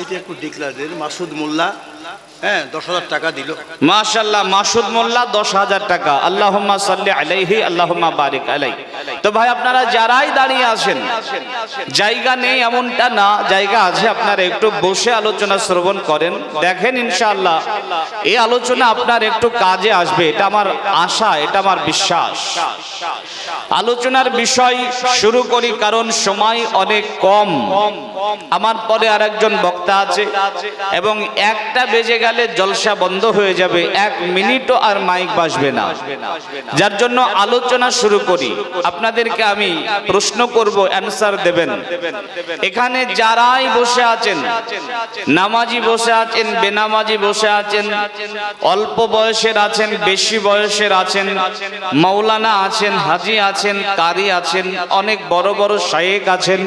এটা একটু ডিক্লার মাসুদ মোল্লা হ্যাঁ দশ হাজার টাকা দিল। মাশাল্লাহ মাসুদ মোল্লা দশ হাজার টাকা। আল্লাহ সাল্লি আলাইহি, আল্লাহুম্মা বারিক আলাই তো ভাই, আপনারা যারাই দাঁড়িয়ে আছেন, জায়গা নেই এমনটা না, জায়গা আছে, আপনারা একটু বসে আলোচনা শ্রবণ করেন, দেখেন ইনশাআল্লাহ এই আলোচনা আপনার একটু কাজে আসবে, এটা আমার আশা, এটা আমার বিশ্বাস। আলোচনার বিষয় শুরু করি, কারণ সময় অনেক কম। আমার পরে আরেকজন বক্তা আছে, এবং একটা বেজে গেলে জলসা বন্ধ হয়ে যাবে, এক মিনিটও আর মাইক বাজবে না। যার জন্য আলোচনা শুরু করি। আপনাদেরকে আমি প্রশ্ন করব অ্যান্সার দেবেন। এখানে যারাই বসে আছেন, নামাজি বসে আছেন, বেনামাজি বসে আছেন, অল্প বয়সের আছেন, বেশি বয়সের আছেন মৌলানা আছেন, হাজি আছেন, কারি আছেন, অনেক বড় বড় শায়েক আছেন,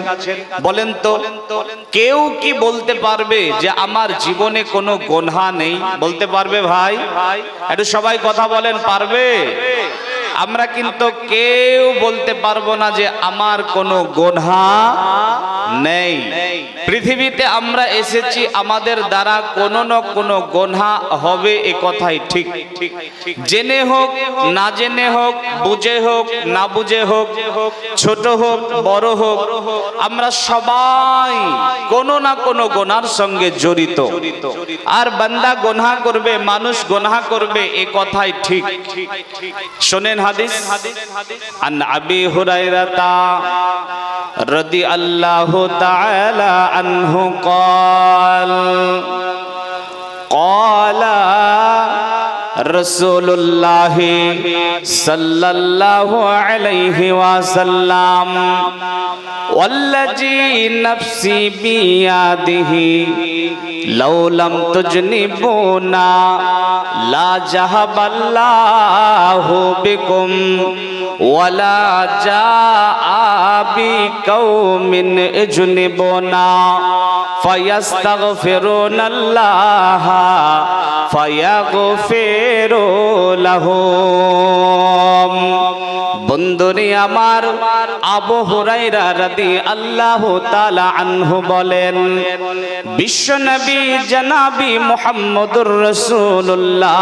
বলেন তো, কেউ কি বলতে পারবে যে আমার জীবনে কোনো গোনহা নেই? বলতে পারবে ভাই? একটু সবাই কথা বলেন, পারবে? আমরা কিন্তু কেউ বলতে পারব না যে আমার কোনো গোনহা নেই। পৃথিবীতে আমরা এসেছি, আমাদের দ্বারা কোনো না কোনো গোনহা হবে এ কথাই ঠিক। জেনে হোক, না জেনে হোক, বুঝে হোক, না বুঝে হোক, ছোট হোক, বড় হোক, আমরা সবাই কোনো না কোনো গোনার সঙ্গে জড়িত। আর বান্দা গোনা করবে, মানুষ গোনা করবে, এ কথাই ঠিক। শোনেন হাদিস। আন আবি হুরাইরাতা আল্লাহু তাআলা عنه قال قال رسول الله صلى الله عليه وسلم والذي نفسي بيده لو لم تجنبونا لا جهب الله بكم ولا جاء بقوم اجنبونا فيستغفرون الله فيغفر لهم বন্ধুরে আমার আবু হুরাইরা রাদি আল্লাহ তাআলা আনহু বলেন বিশ্বনবী জনাবি মুহাম্মদুর রাসূলুল্লাহ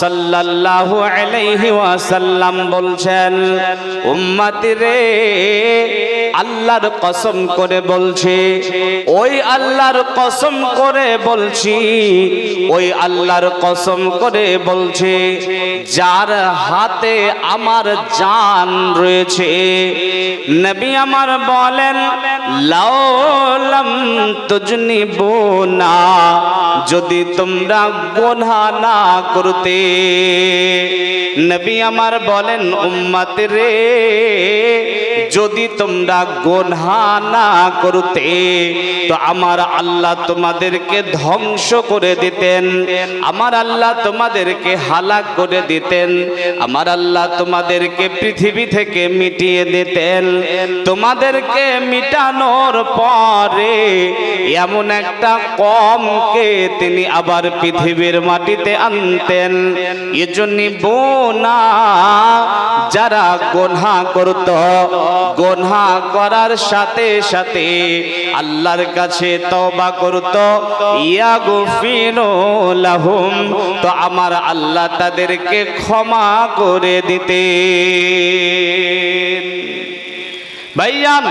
সাল্লাল্লাহু আলাইহি ওয়াসাল্লাম বলছেন উম্মতি রে আল্লাহর কসম করে বলছে, ওই আল্লাহর কসম করে বলছি, ওই আল্লাহর কসম করে বলছে, যার হাতে আমার জান রয়েছে। নবী আমার বলেন লাউলাম তুজনিবু না, যদি তোমরা গোনা না করতে। নবী আমার বলেন, উম্মত রে, যদি তোমরা গোনা না করতে, তো আমার আল্লাহ তোমাদেরকে ধ্বংস করে দিতেন। আমার আল্লাহ তোমাদেরকে হালাক করে দিতেন। আমার আল্লাহ তোমাদেরকে পৃথিবী থেকে মিটিয়ে দিতেন তোমাদেরকে মিটানোর পরে এমন একটা কমকে তিনি আবার পৃথিবীর মাটিতে আনতেন। এজন্য বোনা যারা গোনা করত গোনা করার সাথে সাথে আল্লাহর কাছে তবা করত। ইয়া লাহুম, তো আমার আল্লাহ তাদেরকে ক্ষমা করে দিতে ভাইয়ান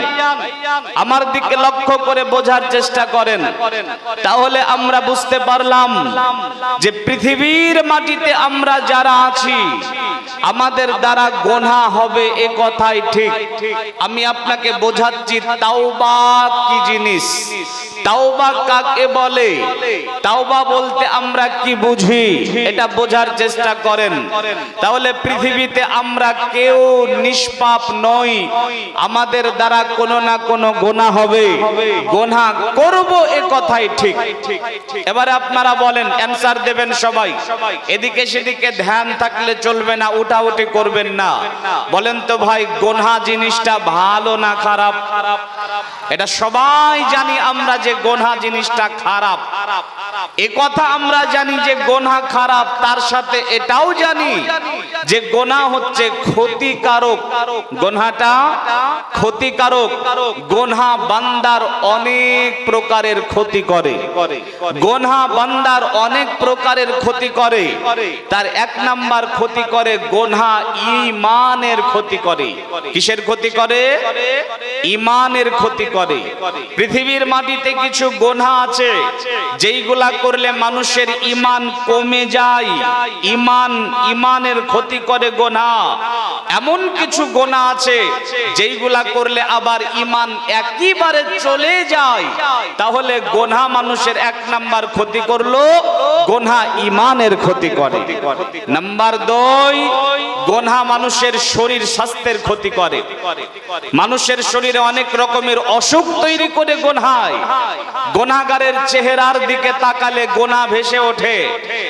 আমার দিকে লক্ষ্য করে বোঝার চেষ্টা করেন। তাহলে আমরা বুঝতে পারলাম যে পৃথিবীর মাটিতে আমরা যারা আছি, আমাদের দ্বারা গোনা হবে এ কথাই ঠিক। আমি আপনাকে বোঝাচ্ছি, তাওবা কি জিনিস? তাওবা কাকে বলে? তাওবা বলতে আমরা কি বুঝি? এটা বোঝার চেষ্টা করেন। তাহলে পৃথিবীতে আমরা কেউ নিষ্পাপ নই। আমাদের দ্বারা কোনো না কোনো গোনা হবে। গোনা করব এ কথাই ঠিক। এবারে আপনারা বলেন অ্যানসার দেবেন সবাই। এদিকে সেদিকে ধ্যান থাকলে চলবে না উঠাউটি করবেন না। বলেন তো ভাই, গোনা জিনিসটা ভালো না খারাপ? এটা সবাই জানি আমরা যে গোনা জিনিসটা খারাপ। এ কথা আমরা জানি যে গোনা খারাপ, তার সাথে এটাও জানি যে গোনা হচ্ছে ক্ষতিকারক। গোনাটা ক্ষতিকারক। গোনা বান্দার অনেক প্রকারের ক্ষতি করে। গোনা বান্দার অনেক প্রকারের ক্ষতি করে। তার এক নাম্বার ক্ষতি করে গোনা ইমানের ক্ষতি করে। কিসের ক্ষতি করে? ইমানের ক্ষতি করে। পৃথিবীর মাটিতে কিছু গোনা আছে, যেইগুলা করলে মানুষের ইমান কমে যায়। ইমান, ইমানের ক্ষতি করে গোনা এমন কিছু গোনা আছে, যেইগুলা করলে আবার ইমান একেবারে চলে যায়, তাহলে গোনা মানুষের এক নাম্বার ক্ষতি করল, গোনা ইমানের ক্ষতি করে। নাম্বার দুই, গোনা মানুষের শরীর স্বাস্থ্যের ক্ষতি করে। মানুষের শরীরে অনেক রকমের অসুখ তৈরি করে গোনায়। গোনাগারের চেহারার দিকে তাকালে গোনা ভেসে ওঠে।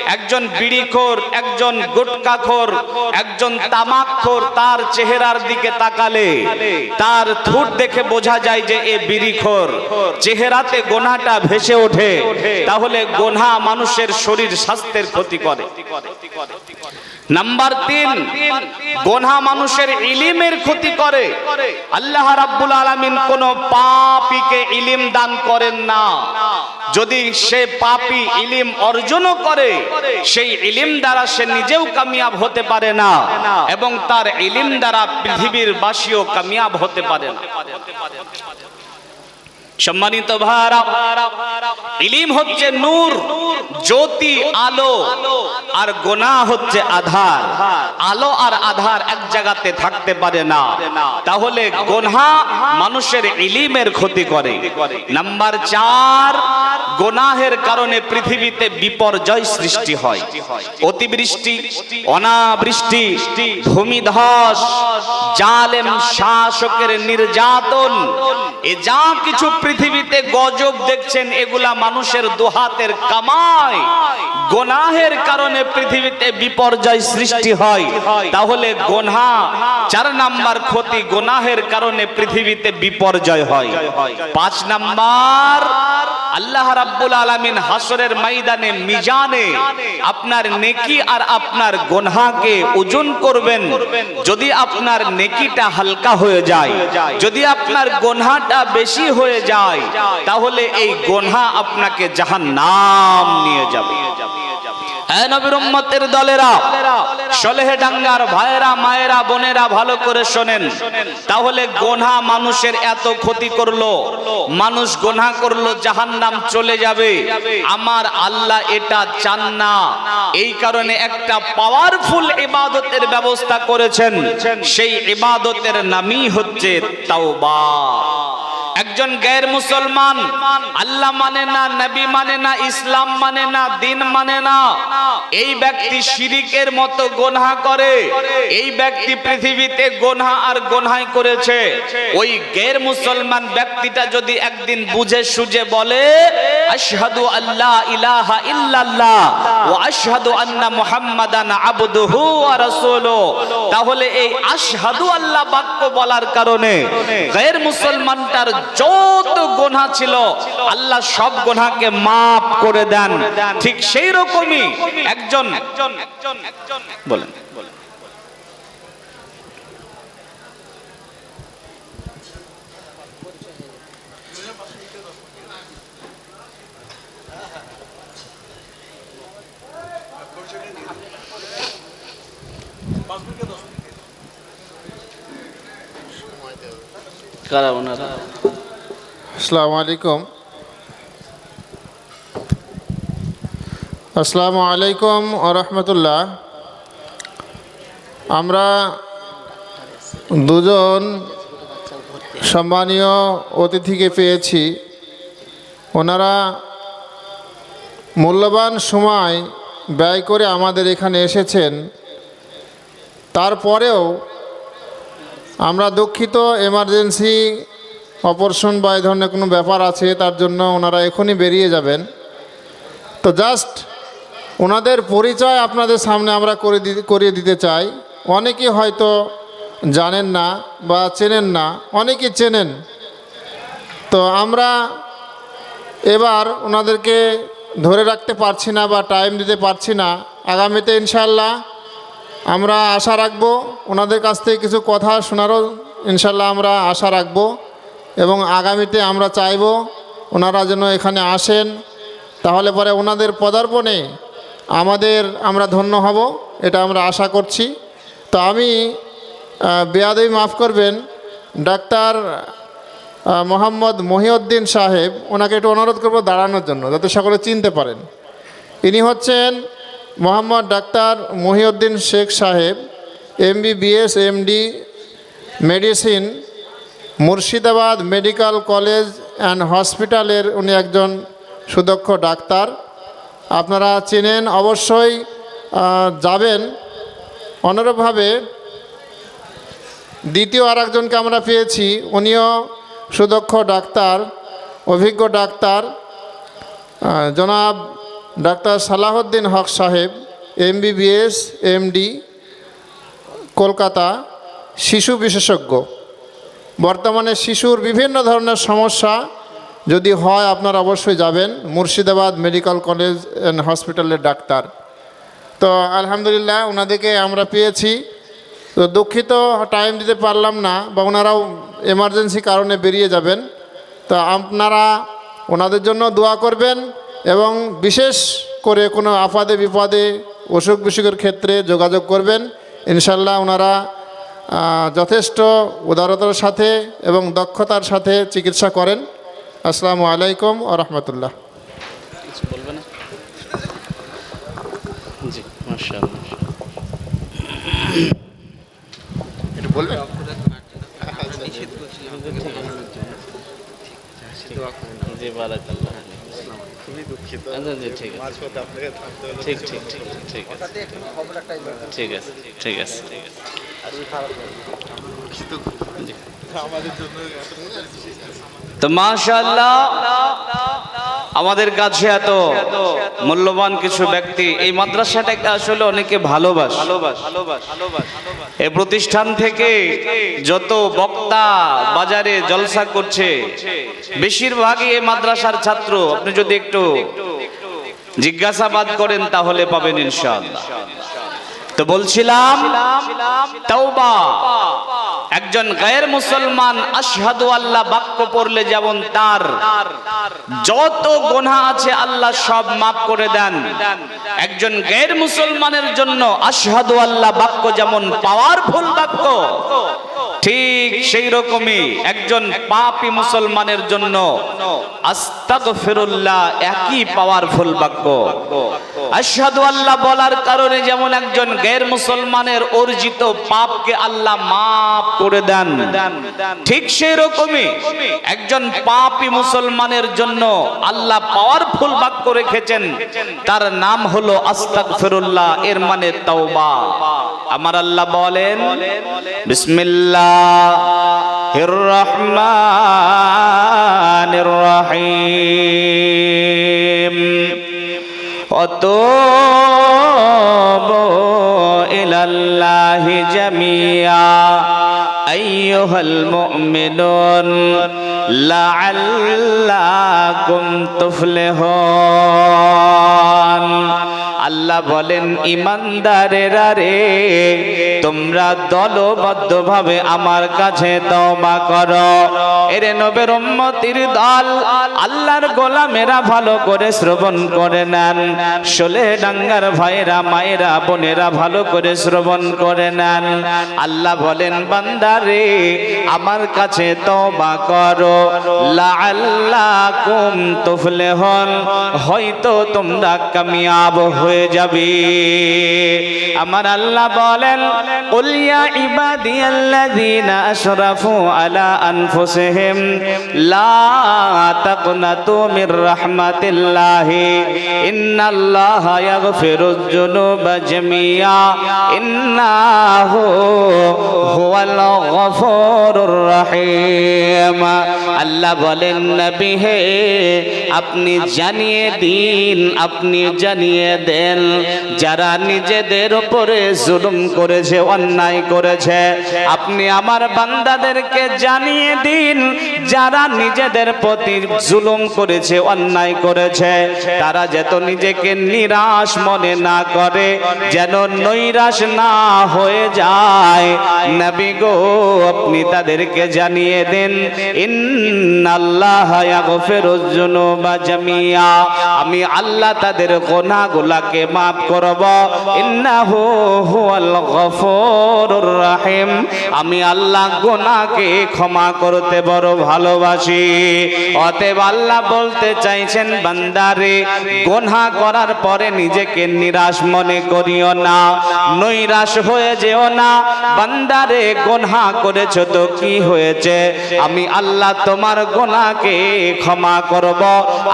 একজন বিড়িখোর, একজন গুটকাখোর, একজন তামাকখোর তার চেহারার দিকে তাকালে, তার ঠোঁট দেখে বোঝা যায় যে এ বিড়িখোর, চেহারাতে গোনাটা ভেসে ওঠে, তাহলে গোনা মানুষের শরীর স্বাস্থ্যের ক্ষতি করে। নাম্বার তিন, গোনা মানুষের ইলিমের ক্ষতি করে। আল্লাহ রাব্বুল আলামিন কোন পাপীকে ইলিম দান করেন না। যদি সে পাপী ইলিম অর্জনও করে, সেই ইলিম দ্বারা সে নিজেও কামিয়াব হতে পারে না এবং তার ইলিম দ্বারা পৃথিবীর বাসীও কামিয়াব হতে পারে না। সম্মানিত ভাড়া ইলিম হচ্ছে নূর, জ্যোতি, আলো, আর গোনা হচ্ছে আধার। আলো আর আধার এক জায়গাতে থাকতে পারে না। তাহলে গোনা মানুষের ইলিমের ক্ষতি করে। নাম্বার চার, গোনাহের কারণে পৃথিবীতে বিপর্যয় সৃষ্টি হয়। অতিবৃষ্টি, অনাবৃষ্টি, ভূমিধস, জালেম শাসকের নির্যাতন, এ যা কিছু পৃথিবীতে গজব দেখছেন এগুলা মানুষের দুহাতের কামাই। গোনাহের কারণে পৃথিবীতে বিপর্যয় সৃষ্টি হয়। তাহলে গোনা, চার নাম্বার ক্ষতি গোনাহের কারণে পৃথিবীতে বিপর্যয় হয়। পাঁচ নাম্বার আল্লাহ রাব্বুল আলামিন হাসরের ময়দানে, মিজানে আপনার নেকি আর আপনার গোনহাকে ওজন করবেন। যদি আপনার নেকিটা হালকা হয়ে যায়, যদি আপনার গোনহাটা বেশি হয়ে যায়, তাহলে এই গোনহা আপনাকে জাহান্নাম নিয়ে যাবে। নবীর দলেরা, সলেহে ডাঙ্গার ভাইয়েরা, মায়েরা, বোনেরা ভালো করে শোনেন। তাহলে গোনা মানুষের এত ক্ষতি করল, মানুষ গোনা করল, জাহান্নাম চলে যাবে। আমার আল্লাহ এটা চান না। এই কারণে একটা পাওয়ারফুল ইবাদতের ব্যবস্থা করেছেন। সেই ইবাদতের নামই হচ্ছে তাওবা। একজন গ্যার মুসলমান। আল্লাহ মানে না, নবী মানে না, ইসলাম মানে না, দিন মানে না। এই ব্যক্তি শিরিকের মতো গোনহা করে। এই ব্যক্তি পৃথিবীতে গোনহা আর গোনহাই করেছে। ওই গ্যার মুসলমান ব্যক্তিটা যদি একদিন বুঝে সুঝে বলে, আশহাদু আল্লাহ ইলাহা ইল্লাল্লাহ ও আশহাদু আন্না মুহাম্মাদান আবদুহু ওয়া রাসূলুহু, তাহলে এই আশহাদু আল্লাহ বাক্য বলার কারণে গ্যার মুসলমানটার যত গোনা ছিল। আল্লাহ সব গোনাকে মাফ করে দেন। ঠিক সেই রকমই একজন বলেন। কারা ওনারা? আসসালামু আলাইকুম। আসসালামু আলাইকুম রহমতুল্লাহ। আমরা দুজন সম্মানীয় অতিথিকে পেয়েছি। ওনারা মূল্যবান সময় ব্যয় করে আমাদের এখানে এসেছেন। তারপরেও আমরা দুঃখিত এমার্জেন্সি অপারেশন বা এই ধরনের কোনো ব্যাপার আছে, তার জন্য ওনারা এখনই বেরিয়ে যাবেন। তো জাস্ট ওনাদের পরিচয় আপনাদের সামনে আমরা করে করিয়ে দিতে চাই। অনেকে হয়তো জানেন না বা চেনেন না, অনেকে চেনেন। তো আমরা এবার ওনাদেরকে ধরে রাখতে পারছি না বা টাইম দিতে পারছি না। আগামীতে ইনশাল্লাহ আমরা আশা রাখব, ওনাদের কাছ থেকে কিছু কথা শোনারও ইনশাল্লাহ আমরা আশা রাখব। এবং আগামীতে আমরা চাইব ওনারা যেন এখানে আসেন। তাহলে পরে ওনাদের পদার্পণে আমাদের আমরা ধন্য হব, এটা আমরা আশা করছি। তো আমি বেয়াদই মাফ করবেন, ডাক্তার মোহাম্মদ মহিউদ্দিন সাহেব, ওনাকে একটু অনুরোধ করব দাঁড়ানোর জন্য, যাতে সকলে চিনতে পারেন। ইনি হচ্ছেন Mohammad doctor Mohiuddin Sheikh Saheb MBBS MD, medicine Murshidabad medical college and হসপিটালের উনি একজন সুদক্ষ ডাক্তার। আপনারা চেনেন, অবশ্যই যাবেন। অনুরূপভাবে দ্বিতীয় আর একজনকে আমরা পেয়েছি, উনিও সুদক্ষ ডাক্তার, অভিজ্ঞ ডাক্তার জনাব ডাক্তার সালাহউদ্দিন হক সাহেব, এমবিবিএস, এমডি, কলকাতা, শিশু বিশেষজ্ঞ। বর্তমানে শিশুর বিভিন্ন ধরনের সমস্যা যদি হয়, আপনারা অবশ্যই যাবেন। মুর্শিদাবাদ মেডিকেল কলেজ অ্যান্ড হসপিটালের ডাক্তার। তো আলহামদুলিল্লাহ, ওনাদেরকে আমরা পেয়েছি। তো দুঃখিত টাইম দিতে পারলাম না বা ওনারাও এমার্জেন্সি কারণে বেরিয়ে যাবেন। তো আপনারা ওনাদের জন্য দোয়া করবেন এবং বিশেষ করে কোনো আপাদে বিপদে অসুখ বিসুখের ক্ষেত্রে যোগাযোগ করবেন। ইনশাল্লাহ ওনারা যথেষ্ট উদারতার সাথে এবং দক্ষতার সাথে চিকিৎসা করেন। আসসালামু আলাইকুম ও রহমতুল্লাহ। ঠিক আছে। ঠিক ঠিক ঠিক ঠিক আছে। ঠিক আছে ঠিক আছে ঠিক আছে। জি। তো মাশাআল্লাহ, আমাদের কাছে এত মূল্যবান কিছু ব্যক্তি, এই মাদ্রাসাটাকে আসলে অনেকে ভালোবাসে। এই প্রতিষ্ঠান থেকে যত বক্তা বাজারে জলসা করছে, বেশিরভাগই এই মাদ্রাসার ছাত্র। আপনি যদি একটু জিজ্ঞাসাবাদ করেন, তাহলে পাবেন ইনশাআল্লাহ। তো বলছিলাম, তাওবা। একজন গায়ের মুসলমান আশহাদু আল্লাহ বাক্য পড়লে যেমন তার যত গোনা আছে আল্লাহ সব মাফ করে দেন। একজন গায়ের মুসলমানের জন্য আশহাদু আল্লাহ বাক্য যেমন পাওয়ারফুল বাক্য ঠিক সেই রকমই একজন পাপী মুসলমানের জন্য আস্তাগফিরুল্লাহ একই পাওয়ারফুল বাক্য। আশহাদু আল্লাহ বলার কারণে যেমন একজন গैर মুসলমানের অর্জিত পাপকে আল্লাহ মাফ করে দেন, ঠিক সেই রকমই একজন পাপী মুসলমানের জন্য আল্লাহ পাওয়ারফুল বাক্য রেখেছেন, তার নাম হলো আস্তাগফিরুল্লাহ, এর মানে তওবা। আমার আল্লাহ বলেন বিসমিল্লাহির الرحمن الرحيم وتوبوا إلى الله جميعا أيها المؤمنون لعلكم تفلحون আল্লাহ বলেন, ইমানদারেরা রে, তোমরা দলবদ্ধভাবে আমার কাছে তওবা করো। এরে নবের উম্মতির দল, আল্লাহর গোলামেরা ভালো করে শ্রবণ করে নেন। শোলে ডাঙ্গার ভাইরা মায়েরা, বোনেরা ভালো করে শ্রবণ করে নেন। আল্লাহ বলেন বান্দারে আমার কাছে তওবা করো। লাআল্লাকুম তুফলিহুন, হয়তো তোমরা কামিয়াব হয়ে যাবে। আমার আল্লাহ বলেন কুল ইয়া ইবাদিয়াল্লাযীনা আশরাফু আলা আনফুসিহিম, লা তাকনাতু মির রাহমাতিল্লাহি, ইন্নাল্লাহা ইয়াগফিরুয যুনুবা জামিয়া, ইন্নাহু হুয়াল গফুরুর রহিম। আল্লাহ বলেন, নবী হে, আপনি জানিয়ে দিন, আপনি জানিয়ে দেন। দেন যারা নিজেদের উপরে জুলুম করেছে, অন্যায় করেছে, আপনি আমার বান্দাদেরকে জানিয়ে দিন, যারা নিজেদের প্রতি জুলুম করেছে, অন্যায় করেছে, তারা যেত নিজেকে নিরাশ মনে না করে, যেন নৈরাশ না হয়ে যায়। নবী গো, আপনি তাদেরকে জানিয়ে দেন, ইন্নাল্লাহ ইয়াগফিরুজ যুনুবা জামিয়া। আমি আল্লাহ তাদের গুনাহগুলোকে maaf করব। ইন্নাহু হুয়াল গফুরুর রহিম। আমি আল্লাহ গুনাহকে ক্ষমা করতে বড় ভালোবাসি। অতএব আল্লাহ বলতে চাইছেন, বান্দারে, গুনাহ করার পরে নিজেকে নিরাশ মনে করিও না, নৈরাশ হয়ে যেও না। বান্দারে, গুনাহ করেছ তো কি হয়েছে? আমি আল্লাহ তোমার গোনাকে ক্ষমা করব।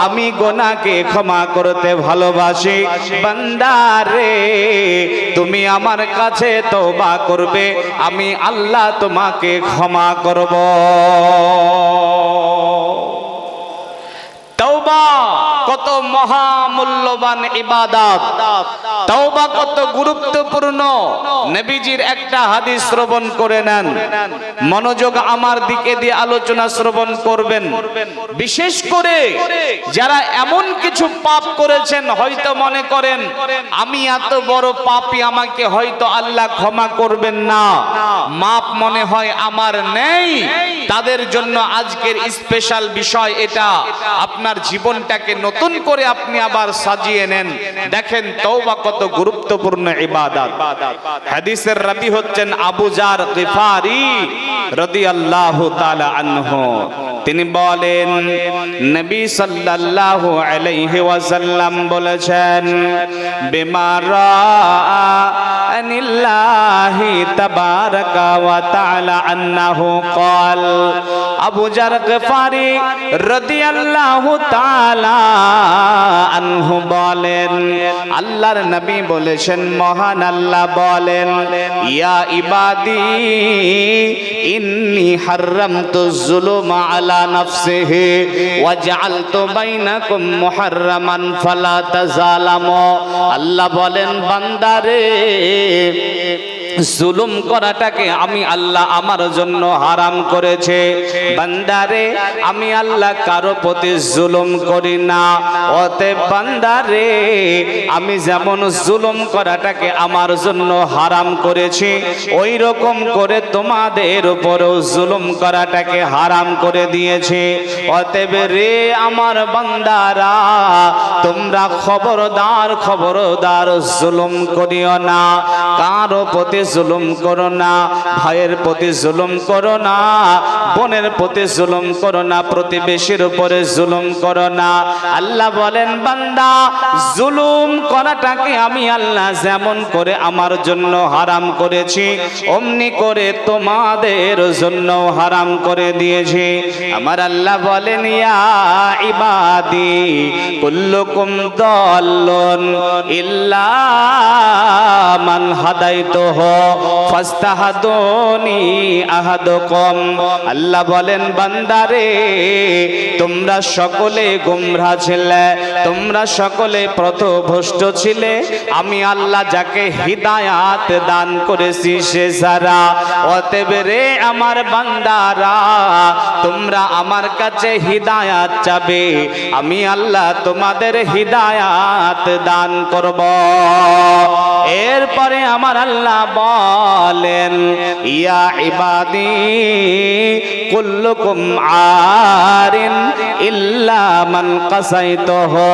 আমি গোনাকে ক্ষমা করতে ভালোবাসি। বান্দারে তুমি আমার কাছে তওবা করবে আমি আল্লাহ তোমাকে ক্ষমা করব। তওবা! কত মহামূল্যবান ইবাদত। তওবা কত গুরুত্বপূর্ণ। নবীজির একটা হাদিস শ্রবণ করে নেন। মনোযোগ আমার দিকে দিয়ে আলোচনা শ্রবণ করবেন। বিশেষ করে যারা এমন কিছু পাপ করেছেন, হয়তো মনে করেন, আমি এত বড় পাপী, আমাকে হয়তো আল্লাহ ক্ষমা করবেন না। মাপ মনে হয় আমার নেই। তাদের জন্য আজকের স্পেশাল বিষয় এটা। আপনার জীবনটাকে নতুন করে আপনি আবার সাজিয়ে নেন। দেখেন তওবা কত গুরুত্বপূর্ণ ইবাদত। হাদিসের রাবি হচ্ছেন আবু জার গিফারি রাদিয়াল্লাহু তাআলা আনহু। তিনি বলেন, নবী সাল্লাল্লাহু আলাইহি ওয়াসাল্লাম বলেছেন বিমারা আনিল্লাহি তাবারাকা ওয়া তাআলা আন্নাহু قال আবু জার গফারি রাদিয়াল্লাহু তাআলা আনহু বলেন আল্লাহর নবী বলেছেন মহান আল্লাহ বলেন ইয়া ইবাদি ইন্নী হাররামতু যুলুমা আলা নাফসিহি ওয়া জাআলতু বাইনাকুম মুহাররামান ফালা তাযালামু আল্লাহ বলেন বান্দারে জুলুম করাটাকে আমি আল্লাহ আমার জন্য হারাম করেছে। বান্দারে, আমি আল্লাহ কারও প্রতি জুলুম করি না। অতে বান্দারে, আমি যেমন জুলুম করাটাকে আমার জন্য হারাম করেছি ওই রকম করে তোমাদের উপরেও জুলুম করাটাকে হারাম করে দিয়েছে। অতএব রে আমার বান্দারা, তোমরা খবরদার খবরদার জুলুম করিও না। কারও প্রতি জুলুম করো না, ভাইয়ের প্রতি জুলুম করো না, বোনের প্রতি জুলুম করো না, প্রতিবেশীর উপরে জুলুম করো না। আল্লাহ বলেন, বান্দা, জুলুম করাটাকে আমি আল্লাহ যেমন করে আমার জন্য হারাম করেছি, অমনি করে তোমাদের জন্য হারাম করে দিয়েছি। আমার আল্লাহ বলেন, ইয়া ইবাদি, কুল্লুকুম দল্লুন ইল্লা মান হাদাইতুহ। ফাস্তাহাদুনি আহাদুকুম। আল্লাহ বলেন, বান্দারে, তোমরা সকলে গুমরা ছিলে, তোমরা সকলে প্রথভ্রষ্ট ছিলে। আমি আল্লাহ যাকে হিদায়াত দান করেছি, সে সারা। অতএব রে আমার বান্দারা, তোমরা আমার কাছে হিদায়াত চাবে। আমি আল্লাহ তোমাদের হিদায়াত দান করব। এরপরে আমার আল্লাহ বলেন, ইয়া ইবাদি, কুল্লুকুম আরিন ইল্লা মান কাসাইতুহু,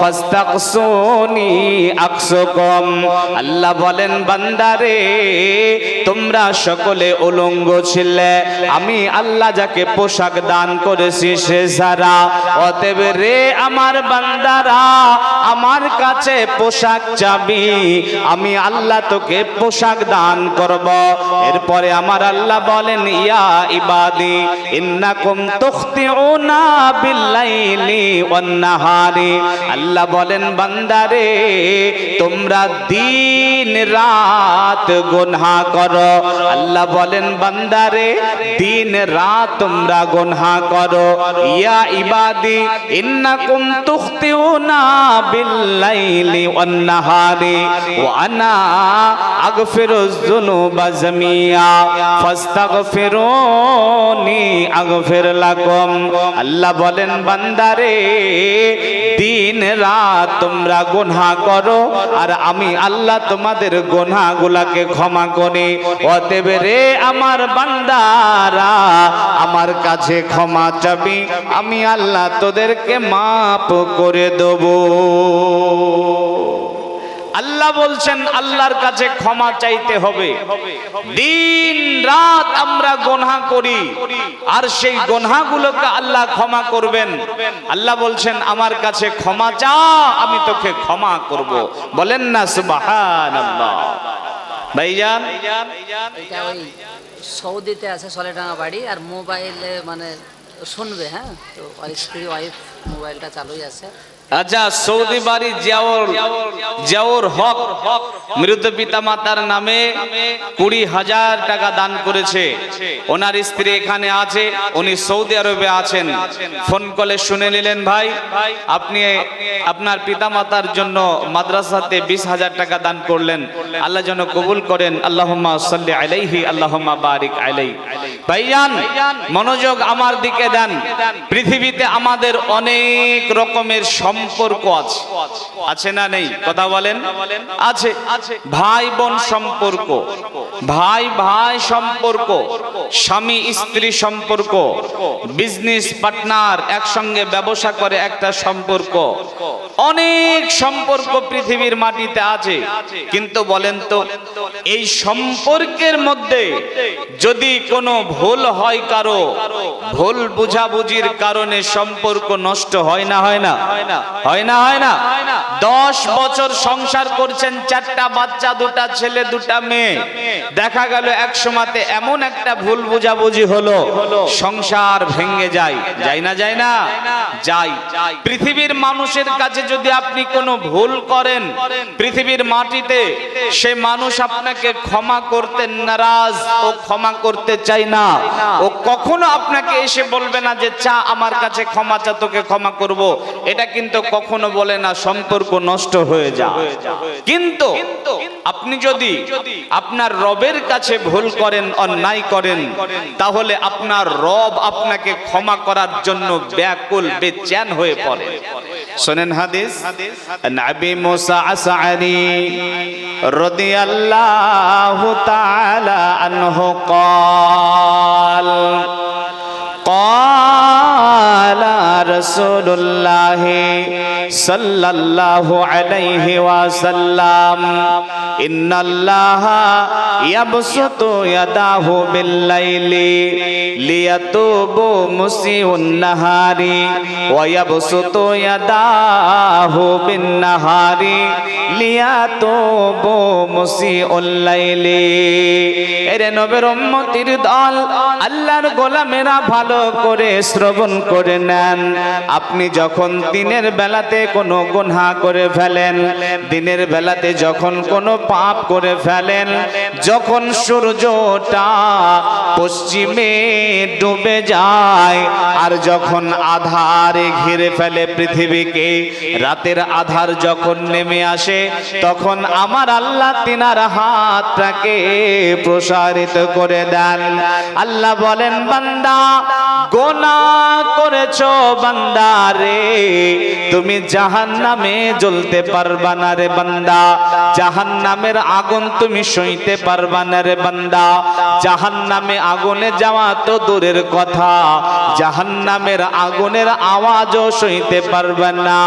ফাস্তাকসুনি আকসুকুম। আল্লাহ বলেন, বান্দারে, তোমরা সকলে উলঙ্গ ছিলে। আমি আল্লাহ যাকে পোশাক দান করেছি, সে সারা। অতএব রে আমার বান্দারা, আমার কাছে পোশাক চাবি। আমি আল্লাহ তোকে পোশাক দান করব। এরপরে আমার আল্লাহ বলেন, ইয়া ইবাদি, ইন্নাকুম তুখতিউনা বিল্লাইলি ওয়ান নাহারি আল্লাহ বলেন, বান্দারে, তোমরা দিন রাত গুনাহ করো। আল্লাহ বলেন, বান্দারে, দিন রাত তোমরা গুনাহ করো। ইয়া ইবাদি, ইন্নাকুম তুখতিউনা বিল্লাইলি ওয়ান নাহারি ওয়া আনা আগফিরু الذنوب جميعا فاستغفروني أغفر لكم আল্লাহ বলেন বান্দারে দিন রাত তোমরা গুনাহ করো আর আমি আল্লাহ তোমাদের গুনাহগুলাকে ক্ষমা করি অতএব রে আমার বান্দারা আমার কাছে ক্ষমা চাবি আমি আল্লাহ তোদেরকে মাপ করে দেব আল্লাহ বলছেন, আল্লাহর কাছে ক্ষমা চাইতে হবে। দিন রাত আমরা গোনা করি, আর সেই গোনাগুলোকে আল্লাহ ক্ষমা করবেন। আল্লাহ বলছেন, আমার কাছে ক্ষমা চা আমি তোকে ক্ষমা করব। বলেন না, সুবহানাল্লাহ। ভাইজান? সৌদিতে আছে সলেডাঙ্গা বাড়ি, আর মোবাইলে মানে শুনবে হ্যাঁ? তো স্ত্রী ওয়াইফ মোবাইলটা চালুই আছে। আচ্ছা সৌদি বাড়ি জিয়াউর জিয়াউর হক, মৃত পিতা মাতার নামে কুড়ি হাজার টাকা দান করেছে। ওনার স্ত্রী এখানে আছে, উনি সৌদি আরবে আছেন। ফোন কলে শুনে নিলেন, ভাই, আপনি আপনার পিতা মাতার জন্য মাদ্রাসাতে বিশ হাজার টাকা দান করলেন। আল্লাহ যেন কবুল করেন। আল্লাহম্মা সাল্লি আলাইহি, আল্লাহম্মা বারিক আলাই ভাইজান মনোযোগ আমার দিকে দেন। পৃথিবীতে আমাদের অনেক রকমের সম্পর্ক আছে। আছে না নেই? কথা বলেন। আছে। ভাই বোন সম্পর্ক। ভাই ভাই সম্পর্ক। স্বামী, স্ত্রী সম্পর্ক। বিজনেস পার্টনার একসঙ্গে ব্যবসা করে একটা সম্পর্ক। অনেক সম্পর্ক পৃথিবীর মাটিতে আছে। কিন্তু বলেন তো, এই সম্পর্কের মধ্যে যদি কোনো ভুল হয় কারও, ভুল বুঝাবুঝির কারণে সম্পর্ক নষ্ট হয় না হয় না? হয় না হয় না। দশ বছর সংসার করছেন, চারটা বাচ্চা, দুটা ছেলে, দুটা মেয়ে। দেখা গেল এক সময়তে এমন একটা ভুল বুঝাবুঝি হলো, সংসার ভেঙে যায়। যায় না যায় না? যাই পৃথিবীর মানুষের কাছে যদি আপনি কোনো ভুল করেন, পৃথিবীর মাটিতে সে মানুষ আপনাকে ক্ষমা করতে নারাজ ও ক্ষমা করতে চাই না। ও কখনো আপনাকে এসে বলবে না যে, চা, আমার কাছে ক্ষমা চা, তোকে ক্ষমা করব। এটা কিন্তু কখনো বলে না সম্পর্ক নষ্ট হয়ে যায় কিন্তু আপনি যদি আপনার রবের কাছে ভুল করেন অন্যায় করেন তাহলে আপনার রব আপনাকে ক্ষমা করার জন্য ব্যাকুল বেচ্যান হয়ে পড়ে শোনেন হাদিস নবী মুসা আশআরি রাদিয়াল্লাহু তাআলা আনহু قال قال রসুল্লাহ। সাল্লাল্লাহু আলাইহি ওয়াসাল্লাম, ইন্নাল্লাহা ইয়াবসুতু ইয়াদাহু বিল্লাইলি লিয়াতুবু মুসিউন নাহারি ওয়া ইয়াবসুতু ইয়াদাহু বিন্নাহারি লিয়াতুবু মুসিউল লাইলি। এরে নবীর উম্মতির দল আল্লাহর গোলামেরা ভালো করে শ্রবণ করে নেন। আপনি যখন দিনের বেলাতে কোনো গুনাহ করে ফেলেন। দিনের বেলাতে যখন কোনো পাপ করে ফেলেন, যখন সূর্যটা পশ্চিমে ডুবে যায় আর যখন আধারে ঘিরে ফেলে পৃথিবীকে, রাতের আধার যখন নেমে আসে, তখন আমার আল্লাহ তিনার হাতটাকে প্রসারিত করে দেন। আল্লাহ বলেন, বান্দা, গোনা করেছ বান্দা রে, তুমি জাহান নামে জ্বলতে পারবা না রে বান্দা। জাহান নামের আগুন তুমি সইতে পারবা না রে বান্দা। জাহান নামে আগুনে যাওয়া তো দূরের কথা। জাহান নামের আগুনের আওয়াজও সইতে পারবে না।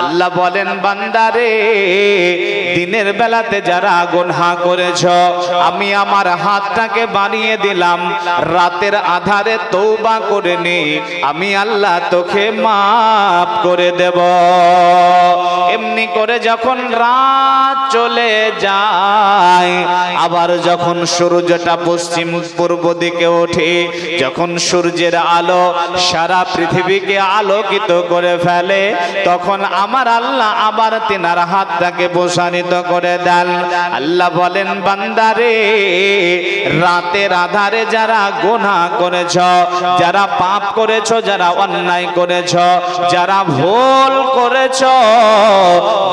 আল্লাহ বলেন, বান্দা রে, দিনের বেলাতে যারা আগুন গুনহা করেছ, আমি আমার হাতটাকে বানিয়ে দিলাম। রাতের আধারে তৌবা করে নে। আমি আল্লাহ তোকে মাফ করে দেব। এমনি করে যখন রাত চলে যায়, আবার যখন সূর্যটা পশ্চিম পূর্ব দিকে ওঠে, যখন সূর্যের আলো সারা পৃথিবীকে আলোকিত করে ফেলে, তখন আমার আল্লাহ আবার তিনার হাতটাকে প্রসারিত করে দেন। আল্লাহ বলেন বান্দারে রাতের আধারে যারা গোনা করেছ, যারা পাপ করেছ, যারা অন্যায় করেছ, যারা ভুল করেছ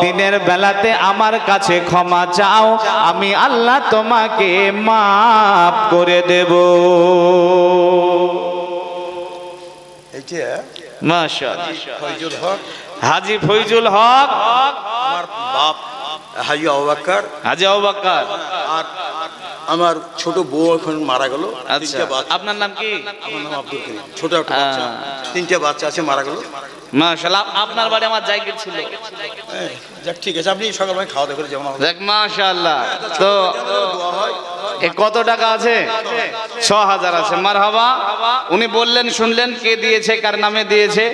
দিনের বেলাতে আমার কাছে ক্ষমা চাও আমি আল্লাহ তোমাকে মাফ করে দেব। হাজি ফৈজুল হক। বাপ হাজি হাজি আবাকার আর আমার ছোট বউ এখন মারা গেল আচ্ছা। আপনার নাম কি? আমার নাম আব্দুল করিম। ছোট একটা বাচ্চা তিনটা বাচ্চা আছে মারা গেল। মাশাআল্লাহ আপনার বাড়ি আমার জায়গা ছিল। হ্যাঁ, যাক ঠিক আছে আপনি সকালবেলা খাওয়া দাওয়া করে যেমন মাশাআল্লাহ তো এ কত টাকা আছে? ছ হাজার আছে। মার হাবা উনি বললেন শুনলেন কে দিয়েছে কার নামে দিয়েছে।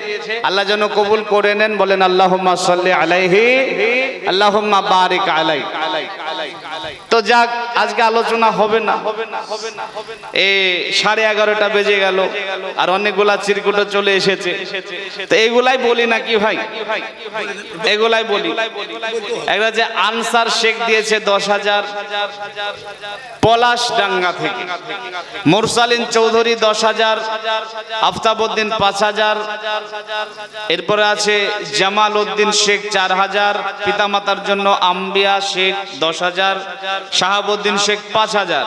আল্লাহ যেন কবুল করে নেন বলেন সাল্লি আলাইহি বারিক আলাই তো যাক, আজকে আলোচনা হবে না। হবে না হবে না এ সাড়ে এগারোটা বেজে গেল আর অনেকগুলা চিরকুটো চলে এসেছে। তো এগুলাই বলি না কি ভাই? এগুলাই বলি। একটা যে আনসার শেখ দিয়েছে দশ হাজার পলাশ ডাঙ্গা থেকে। মুরসালিন চৌধুরী দশ হাজার, আফতাবউদ্দিন পাঁচ হাজার, এরপরে আছে জামাল উদ্দিন শেখ চার হাজার, পিতামাতার জন্য আম্বিয়া শেখ দশ হাজার শাহাবুদ্দিন শেখ পাঁচ হাজার।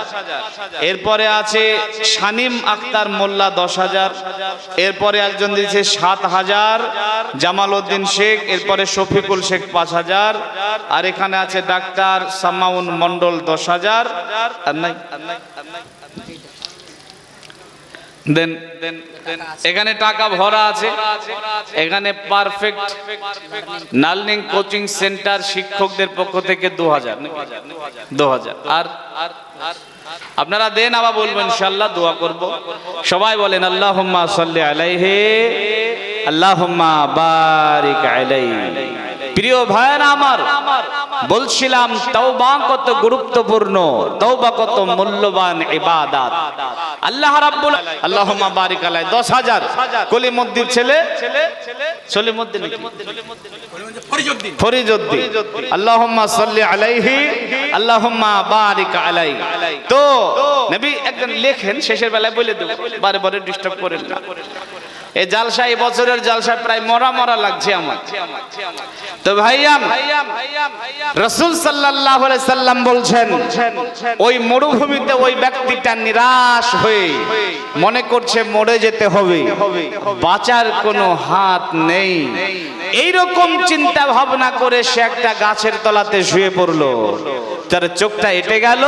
এরপরে আছে শানিম আক্তার মোল্লা দশ হাজার। এরপরে একজন দিয়েছে সাত হাজার। জামাল উদ্দিন শেখ, এরপরে শফিকুল শেখ পাঁচ হাজার। আর এখানে আছে ডাক্তার সামাউন মন্ডল দশ হাজার। আর নাই? দেন এখানে টাকা ভরা আছে। এখানে পারফেক্ট নার্নিং কোচিং সেন্টার শিক্ষকদের পক্ষ থেকে দু হাজার দু হাজার আর আপনারা দেন আবার বলবেন ইনশাল্লাহ দোয়া করব। সবাই বলেন, আল্লাহুম্মা সাল্লি আলাইহি, আল্লাহুম্মা বারিক আলাইহি। প্রিয় ভাইয়েরা আমার, বলছিলাম তওবা কত গুরুত্বপূর্ণ, তওবা কত মূল্যবান ইবাদত। আল্লাহ রাব্বুল আল্লাহুম্মা বারিক আলাই 10000 কলিমুদ্দিন ছেলে, সলিমুদ্দিন ফরিজউদ্দিন। আল্লাহুম্মা সাল্লি আলাইহি, আল্লাহুম্মা বারিক আলাই। তো, নবী একজন লেখেন, শেষের বেলায় বলে দেব, বারে বারে ডিস্টার্ব করেন না। এই জালসা এই বছরের জালসা প্রায় মরা মরা লাগছে আমার। তো ভাইয়াম রসুল আলাইহি সাল্লাম বলছেন, ওই মরুভূমিতে ওই ব্যক্তিটা নিরাশ হয়ে মনে করছে মরে যেতে হবে, বাঁচার কোনো হাত নেই। এইরকম চিন্তা ভাবনা করে সে একটা গাছের তলাতে শুয়ে পড়ল। তার চোখটা এটে গেল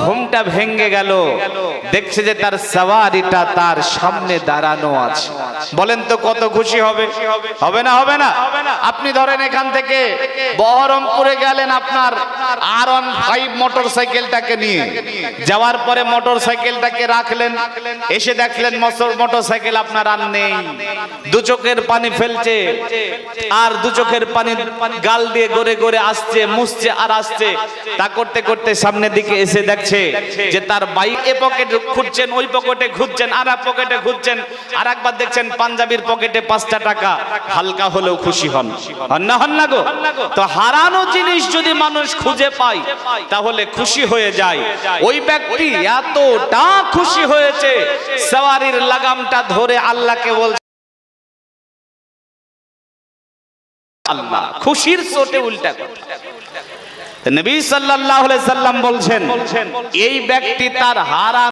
ঘুমটা ভেঙ্গে গেল। দেখছে যে তার সাওয়ারিটা তার সামনে দাঁড়ানো আছে। বলেন তো কত খুশি হবে? হবে না হবে না? আপনি ধরেন এখান থেকে বহরমপুরে গেলেন আপনার আর অন ফাইভ মোটর সাইকেলটাকে নিয়ে। যাওয়ার পরে মোটর সাইকেলটাকে রাখলেন। এসে দেখলেন মোটর সাইকেল আপনার আর নেই। দু চোখের পানি ফেলছে। আর দু চোখের পানি গাল দিয়ে গড়ে গড়ে আসছে, মুছছে আর আসছে। তা করতে করতে সামনের দিকে এসে দেখছে যে তার বাইক এ পকেটে খুঁজছেন, ওই পকেটে খুঁজছেন, আর এক পকেটে খুঁজছেন, আর একবার দেখছেন পাঞ্জাবির পকেটে পাঁচটা টাকা। হালকা হলেও খুশি হন। হন না গো? তো হারানো জিনিস যদি মানুষ খুঁজে পায়, তাহলে খুশি হয়ে যায়। ওই ব্যক্তি এতটা খুশি হয়েছে, সওয়ারির লাগামটা ধরে আল্লাহকে বলছে, আল্লাহ, খুশির চোটে উল্টা কথা। নবী সাল্লাল্লাহু আলাইহি সাল্লাম বলছেন এই ব্যক্তি তার হারা